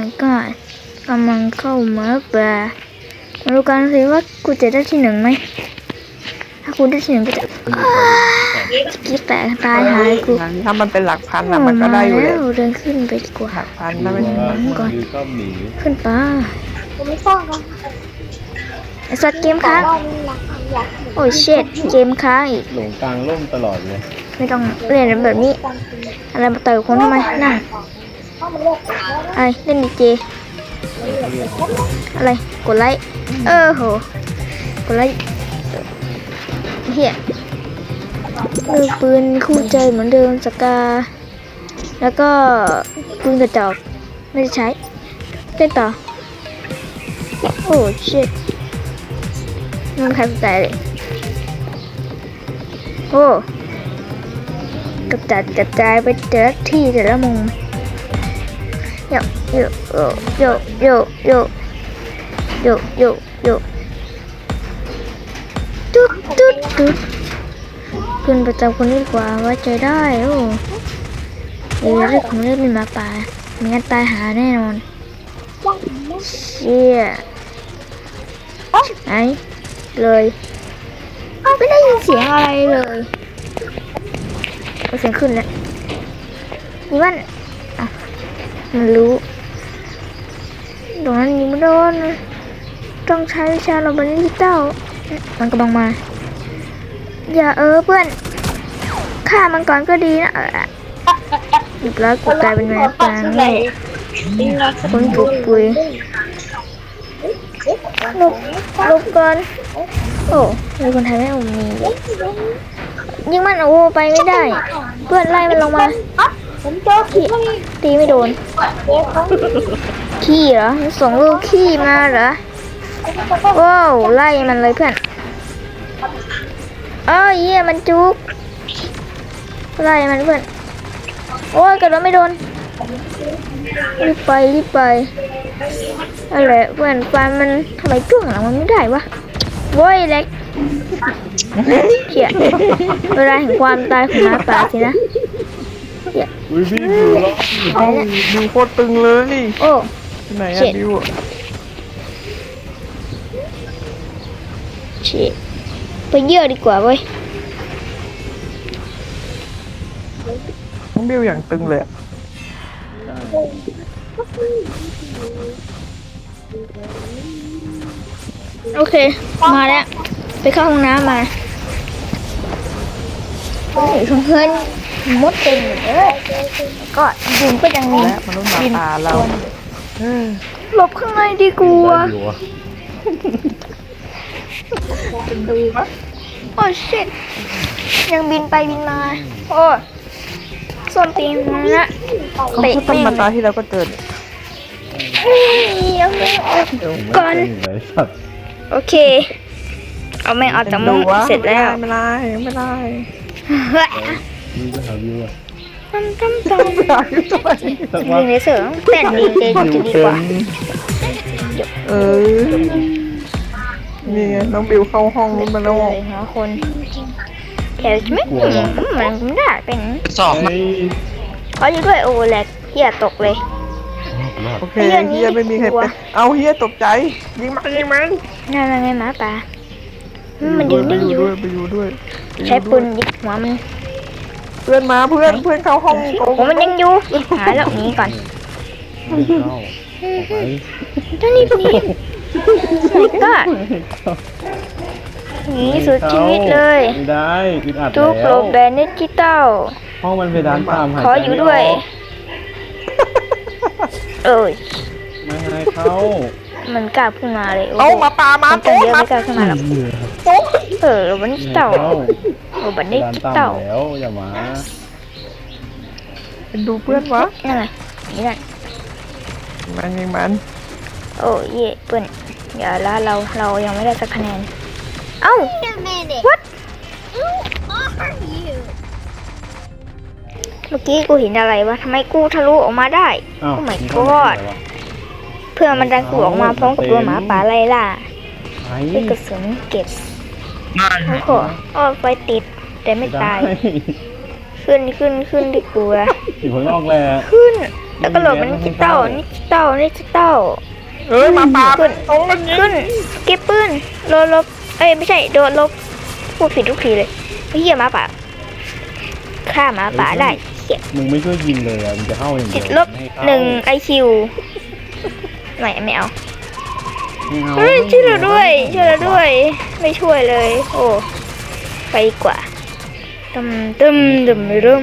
my god กำลังเข้ามาป่ามาดูกันสิว่ากูจะได้ที่หนึ่งไหม ถ้ากูได้ที่หนึ่งก็จะอ้าวกิ๊บแตกตายหายกูงั้นถ้ามันเป็นหลักพันนะมันก็ได้อยู่เลยมาแวเดินขึ้นไปดีกว่าหลักพันถ้าเป็นก่อนคือชอบหนีขึ้นไปผมไม่ต้องนะไอ้สัตว์เกมค้างเราอยากอยากโอ้ยเช็ดเกมค้างอีกหลงกลางร่มตลอดเลย ไม่ต้องเล่นแบบนี้ อะไรมาต่อยคนทำไมนั่ง ถ้ามันเลิกแล้วอเล่นดีเจอะไรกดไลค์เออโหกดไลค์เฮียมือปืนคู่ใจเหมือนเดิมสกา แล้วก็ปืนกระจอกไม่ได้ใช้เล่นต่อ โอ้ชิตไมันใครสนใจเลย โอ้กระจัดกระจายไปแต่ละที่แต่ละมุม โยโยโยโยโยโยโยโยโยตุ๊ดตุ๊ดตุ๊ดคุณประจำคนนี้ดีกว่าไว้ใจได้โอ้เดี๋ยวเรื่องของเล่นเป็นหมาป่าไม่งั้นตายหาแน่นอนเชี่ยไหนเลยไม่ได้ยินเสียงอะไรเลยเสียงขึ้นแล้วนี่มันอะ มันรู้ตรงนั้นยิงไม่โดนต้องใช้วิชาเราบันดิจิตอลมันกำลังมา อย่าเออเพื่อนฆ่ามันก่อนก็ดีนะหยุดแล้วกูกลายเป็นแมวปางโง่คนปุกปุยหลบหลบก่อน โอ้มีคนไทยไม่อามียิงมันโอ้ไปไม่ได้ เพื่อนไล่มันลงมา ผมเจอขี้ตีไม่โดนขี้เหรอส่งลูกขี้มาเหรอว้าวไล่มันเลยเพื่อนเอ้าวเยี่ยมันจุกไล่มันเพื่อนโอ้ยกระโดดไม่โดนรีบไปรีบไปอะไรเพื่อนฟันมันทำไมจ้วงหลังมันไม่ได้วะโว้ยเล็กเขี่ยเวลาแห่งความตายของหมาป่าสินะ อุ้ยพี่ดูแล้วเอาบิวโคตรตึงเลยโอ้ ที่ไหนเจ็อะดบิวอะเชี่ยไปเยอะดีกว่าเว้ยน้องบิวอย่างตึงเลยอะโอเค มาแล้ว ไปเข้าห้องน้ำมาเฮ้ยเพื่อนๆ มดเต็มอยู่เลยก็ยุงก็ยังมีและมนุษย์หมาป่าเราเออหลบข้างในดีกว่าได้อยู่อะดูปะโอ้ชิตยังบินไปบินมา โอ้ส้นตีนมันนะเขาเตะพูดต้นแม่งมาตาที่เราก็เจอเนี่ยเฮ้ยเอาแม่งออกก่อนไม่เป็นไรสัตว์โอเค เอาแม่งออกจากมุดูมวะเสร็จแล้ว ไม่ได้ไม่ได้เฮ้ย วิวไปหาวิวอะตั้มตั้มตั้มไม่ได้ไม่ได้สักยิวังเลเซอร์เต้นดีเจวิจะวดีเต็กว่ามเออนี่ไงน้องบิวเข้าห้องนู้นมาแล้วเลยหัวคนแถวจะไม่เหมือนมันไม่ได้เป็นสอบไอ้เขาอยู่ด้วยโอ้แหลกเฮียตกเลยรอดโอเคเรื่องนี้เฮียไม่มีใครกลัวเป็นเอาเฮียตกใจยิงมันยิงมันนั่นไงหมาป่ามันยืนไปนิ่งออยู่ยู่ด้วยไปอยู่ด้วยใช้ปืนยิงหัวมัน เพื่อนมาเพื่อนเพื่อนเข้าห้องโกโอ้มันยังอยู่หาแล้วหนีก่อนไม่เข้าออกไปเจ้านี่หนีก็หนีสุดชีวิตเลย ไม่ได้อึดอัดทุกโลแล้วบแบนดิจิตอลห้องมันเพดานต่ำหายขอใจอยู่ไม่ด้วยออกเอ้ย ไม่ให้เข้ามันกล้าขึ้นมาเลยโอ้เอาโหมาปามามันตั้โต๊ะงเยอะมาไม่กล้าขึ้นมาหรอกเหนื่อยโต๊ะเออโรบันดิจิตอลเข้า โรบันเพดิดานจิตอลต่ำแล้วอย่ามาเป็นดูเพื่อนวะนั่นไงนี่นั่นมันยิงมัน โอ้เย่เพื่อนอย่าละเราเรายังไม่ได้สักคะแนน เอ้า what เมื่อกี้กูเห็นอะไรวะทำไมกูทะลุออกมาได้อ้าวโอ้ my มีคน god ไหนวะเพื่อนมันดันกูออกมาพร้อมกับตัวหมาป่าไล่ล่าไอ้ด้วยกระสุนเก็บ โอ้โหอ้อไฟติด แต่ไม่ตายด้ขึ้นขึ้นขึ้นดีกว่าอยู่ข้างนอกแหละขึ้น แล้วก็โหลดมันดิจิตอลดิจิตอลดิจิตอลเอ้ยหมาป่าขึ้นตรงกันยิงขึ้นเก็บปืนโดนลบ เอ้ยไม่ใช่โดนลบพูดผิดทุกทีเลยไอ้เหี้ยหมาป่าฆ่าหมาป่าได้เหี้ยมึงไม่ช่วยยิงเลยอะมึงจะเข้าอย่างเดีติยดวลบไม่เข้าหนึ่งไอคิวไม่ไม่เอาไม่ เอาเฮ้ยช่วยเราด้วยช่วยเราด้วย ไม่ช่วยเลย โอ้ไปดีกว่าตึมตึมตึมตึม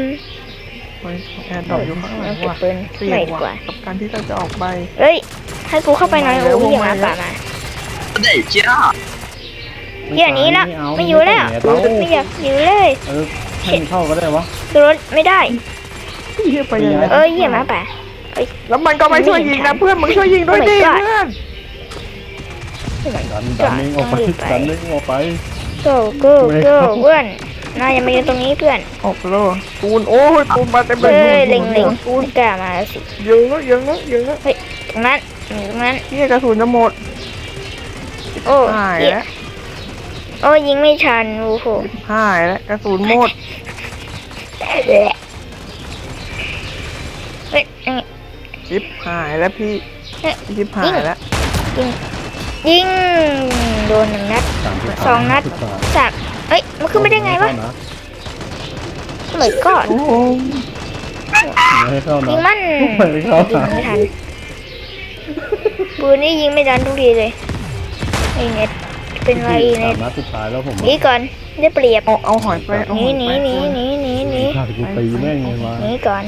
เฮ้ยแอร์ดรอปอยู่ข้างหลัเอางเก็บว่ะปืนเสี่ยไม่งดีกว่ะว่ากับการที่เราจะออกไปเฮ้ยให้กูเข้าไปหน่อยมาแล้โอ้วยอย่ามามาแล้วป่ามา得加。เดี๋ยวนี้ละเาไม่อยู่แล้วไม่เอาไม่อยากอยู่เลยเออให้มันเข้าก็ได้วะรถไม่ได้เฮียไปยังไงเอ้ยเหี้ยหมาป่าแล้วมันก็ไม่ช่วยยิงนะเพื่อนมึงช่วยยิงด้วยดิ Oh my god เพื่อน ดันดันเองออกไปดันเองออกไป go go go เพื่อนนายอย่ามาอยู่ตรงนี้เพื่อนออกแล้วปูนโอ้ยปูนมาเต็มเลเฮ้ยเล็งเล็งปูนไม่กล้ามาแล้วสิเยอะนะเยอะนะเยอะนะตรงนั้นอยู่ตรงนั้นเฮียกระสุนจะหมดโอ้หายแล้วโอ้ยิงไม่ทันโอ้โหหายแล้วกระสุนหมดเฮ้ยนี่ชิปหายแล้วพี่เอ๊ะชิปหายแล้ว ยิงโดนหนึ่งนัดสามสิบสองนัดสิบสามจากเอ้ยมันขึ้นไม่ได้ไงวะม่เหมือนก่อนโอ้โหให้เข้ายิงนะมันไม่ให้เข้ายิงนะไม่ทันปืนนี่ยิงไม่ทันทุกทีเลยไอเน็ตเป็นไรเน็สาตมนัดสุดท้ายแล้วผมหนีก่อนได้เปรียบเอาเอาหอยไปเอาหหนีอยหนีไปหนีหนีหนีหนีขาดกูตีแม่งเลยมาหนีก่อน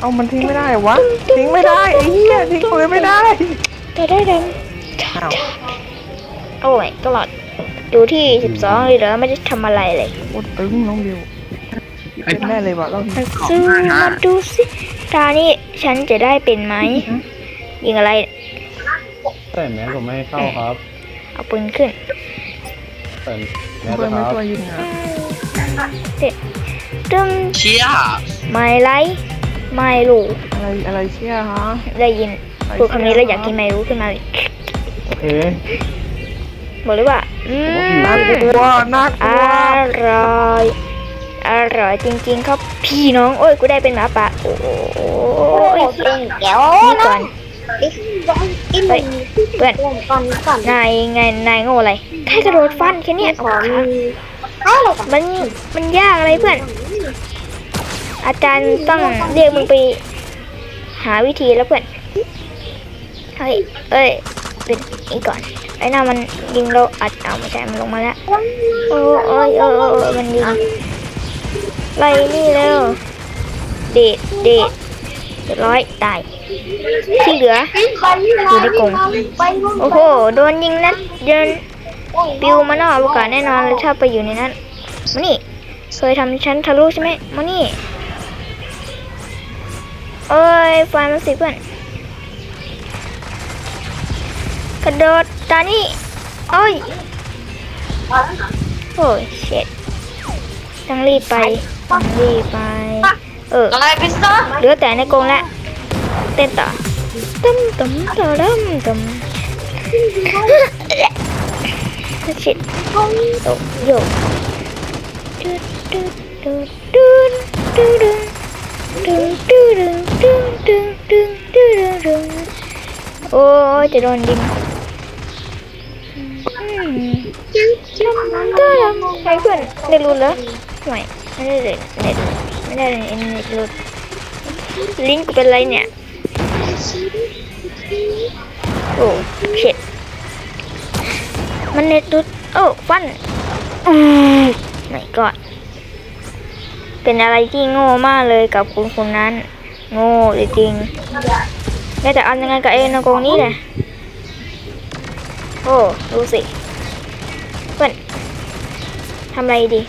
เอามันทิ้งไม่ได้วะทิ้งไม่ได้ไอ้เหี้ยทิ้งปืนไม่ได้จะได้ดัง อ้าวโอ้ยตลอดอยู่ที่สิบสองเลยเหรอไม่ได้ทำอะไรเลยโคตรตึงน้องบิวเป็นแน่เลยวะเราซื้อมาดูสิตานี่ฉันจะได้เป็นไหมยิงอะไรแต่แม้ผมไม่ให้เข้าครับ เอาปืนขึ้นแต่แม้เพื่อนคไม่รับช่วยยิงนะตึ้ง加。ไม่ไลค์ไม่รู้อะไรอะไรเชี่ยฮะได้ยินพูดคำนี้แล้วอยากกินไม่รู้ขึ้นมาเลย โอเคบอกเลยว่าอืมน่ากลัวน่ากอลัวร่อยอร่อยจริง ๆ ครับพี่น้องโอ้ยกูได้เป็นหมาป่าโอ้ยเป็นแก้วนี่ก่อนกินเฮ้ยเพื่อนก่อนก่อนนายไงนายโง่อะไรแค่กระโดดฟันแค่เนี้ยขอมีข้าวเลยก่อนมันมันยากอะไรเพื่อน อาจารย์ต้องเรียกมึงไป หาวิธีแล้วเพื่อนเฮ้ยเอ้ย เป็นอีกก่อนไอ้น่ามันยิงเราอัดเอาไม่ใช่มันลงมาแล้วโอ้โอ้ยโอ้ยโอ้ยมันยิงไล่นี่แล้วเดดเดดร้อยตายที่เหลืออยู่ในกรงโอ้โหโดนยิงนัดเดินปิวมานอกอวกาศแน่นอนเลยถ้าไปอยู่ในนั้นมานี่เคยทำชั้นทะลุใช่ไหมมานี่เอ้ยไฟมันสิเพื่อน กระโดดตานี่โอ้ย โอ้ยเช็ดต้องรีบไปต้องรีบไป เอออะไรพิซซ่าเหลือแต่ในกรงแล้วเต้นต่อตึ้มตึ้มตึ้มตึ้มตึ้มชิดโอ้โยดูดูดูดูดูดูดูดูดูดูดูดูดูดูโอ้ยจะโดนยิงอื ก็ยังไอ้เพื่อนได้รู้แล้วไม่ไม่ได้เลยเน็ตไม่ได้เลยเน็ตรู้ลิงก์เป็นไรเนี่ยโอ้เช็ดมันเน็ตดุดโอ้ฟันอืมไหนก่อนเป็นอะไรที่โง่มากเลยกับคุณคนนั้น โง่จริงๆได้แต่เอายังไงกับเอ็นกงนี้แหละโอ้ดูสิ ทำอะไรดี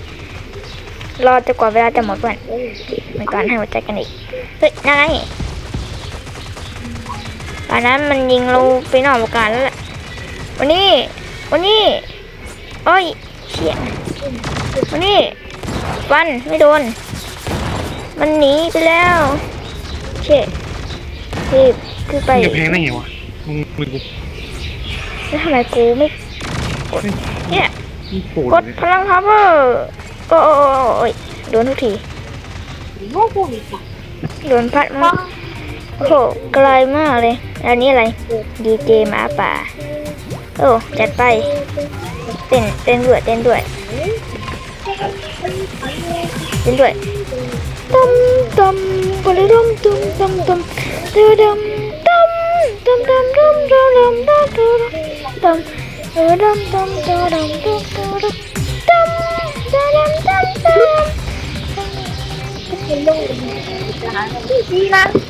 รอจะกว่าเวลาจะหมดเพื่อนเป็นการให้หัวใจกันอีก เฮ้ยนั่นไงตอนนั้นมันยิงเราไปนอกอากาศแล้วแหละวันนี้ วันนี้โอ้ยเชี่ยวันนี้ฟันไม่โดน มันหนีไปแล้วเชี่ยรีบคือไปจะแพงได้ไงวะมึงมึงกูแล้วทำไมกูไม่กดเนี่ยโผล่ กดพลังพาวเวอร์โอ้โอ้โอ้โอ้ยโดนทุกทีโดนพัดมาโอ้โหไกลมากเลยแล้วนี่อะไรดีเจหมาป่า โอ้ จัดไป เต้นเต้นด้วยเต้นด้วยเต้นด้วยตัมตัมปะดมตุมตมตมเดือดมตัมตัมตัมตัมตัมตัมตัมตัมตัม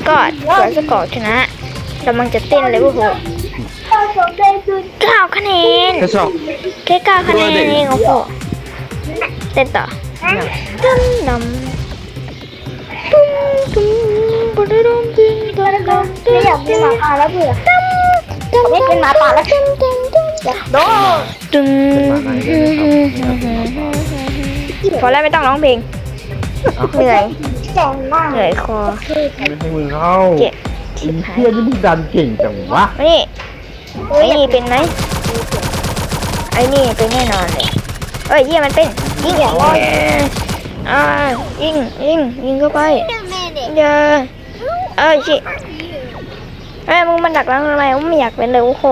กอดสวนสกอร์ชนะกำลังจะเต้นเลยว่าโหเก้าคะแนนแค่เก้าคะแนนเองโอ้โหเต้นต่อตึ้มนำตุ้มตุ้มบุรุษตุ้มตุ้มตุ้มตุ้มไม่อยากเป็นหมาป่าแล้วเบื่อ ตุ้มตุ้มไม่เป็นหมาป่าแล้ว ตุ้มตุ้ม ตุ้มอยากโดนตุ้มพอแล้วไม่ต้องร้องเพลง เหนื่อย แจ่งมากเหนื่อยคอ ไม่ให้มึงเข้าเจ็บชิบหายเพื่อนนี่มึงดันเก่งจังวะนี่ไอ้นี่เป็นไหมไอ้นี่เป็นแน่นอนเลยเอ้ยเยี่ยมันเป็นยิงอย่างไรอ่ายิงยิงยิงเข้าไปอย่าเอ้ยชิเอ้ยมึงมันดักหลังทำไมมึงไม่อยากเป็นเลยโอ้โห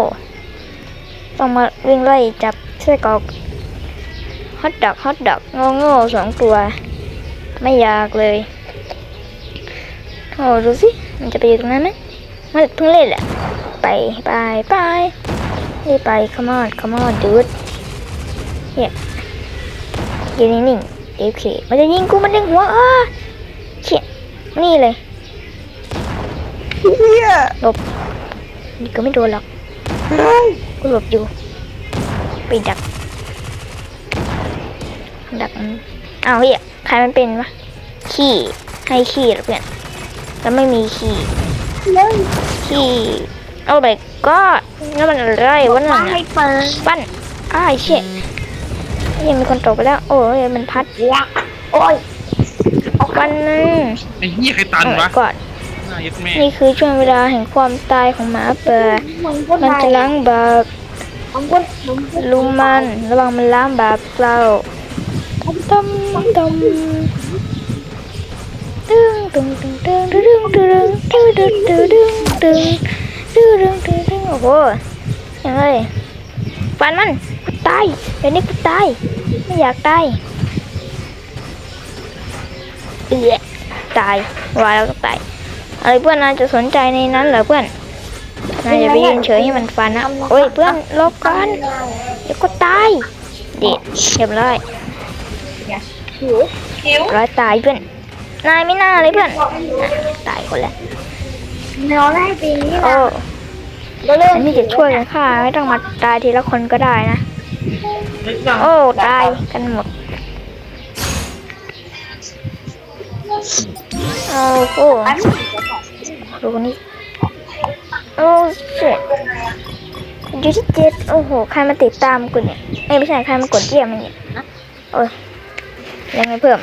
ต้องมาวิ่งไล่จับไส้กรอกฮอตดอกฮอตดอกโง่โง่ๆสองตัว ไม่อยากเลยโอ้ดูสิ มันจะไปอยู่ตรงนั้นไหมมันเพิ่งเล่นแหละ ไปไปไปรีบไป come on come on dude เนี่ยยืนนิ่งๆโอเคมันจะยิงกูมันดึงหัวอ้าเชี่ยนี่เลยเฮียนี่ก็ไม่โดนหรอกเฮ้ย กูหลบอยู่ไปดัก ดักมันอ้าวเฮียใครมันเป็นวะขี้ให้ขี้เหรอเพื่อนแล้วไม่มีขี้ขี้เอาไปก็แล้วมันอะไรวะนั่นว่าน่ะให้เปิดปั้นอ้ายเชี่ยยังมีคนตกไปแล้ว โอ้ยมันพัดยักโอ้ยวันนึงไอ้เหี้ยใครตันวะก่อนห นี่คือช่วงเวลาแห่งความตายของหมาป่ามันจะล้างบาปลุมมันระวังมันล้างบาปเราตึ้มตึ้มตึ้งตึ้งตึ้งตึ้งตึ้งตึ้งตึ้งตึ้งตึ้งตึ้งตึ้งตึ้งตึ้งตึ้งตึ้งโอ้โหยังไงฟันมันกูตายเดี๋ยวนี้กูตายไม่อยากตายเอือตายวายแล้วก็ตาย อะไรเพื่อนนายจะสนใจในนั้นเหรอเพื่อนนายอย่าไปยืนเฉยให้มันฟันนะโอ้ยเพื่อนหลบก่อนเดี๋ยวก็ตายเด็ดเรียบร้อยหิวหิวร้อยตายเพื่อนนายไม่น่าเลยเพื่อนน่ะตายคนละเนื้อได้ปีนี้โอ้นะเริ่มอันนี้จะช่วยกันฆ่าไม่ต้องมาตายทีละคนก็ได้นะโอ้ตายกันหมด เอาโอ้ดูคนนี้โอ้เจ็ดอยู่ที่เจ็ดโอ้โห ใครมาติดตามกูเนี่ยเอ้ยไม่ใช่ ใครมากดเยี่ยมมันเนี่ยโอ้ยยังไงเพิ่ม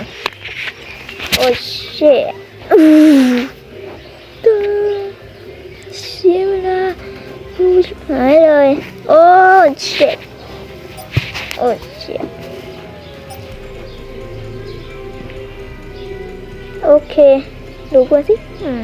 โอ้เช่อืมตึ้งเสียเวลาดูชิบหายเลย โอ้เช็ดโอ้เช็ด โอเค ดูกันสิอืม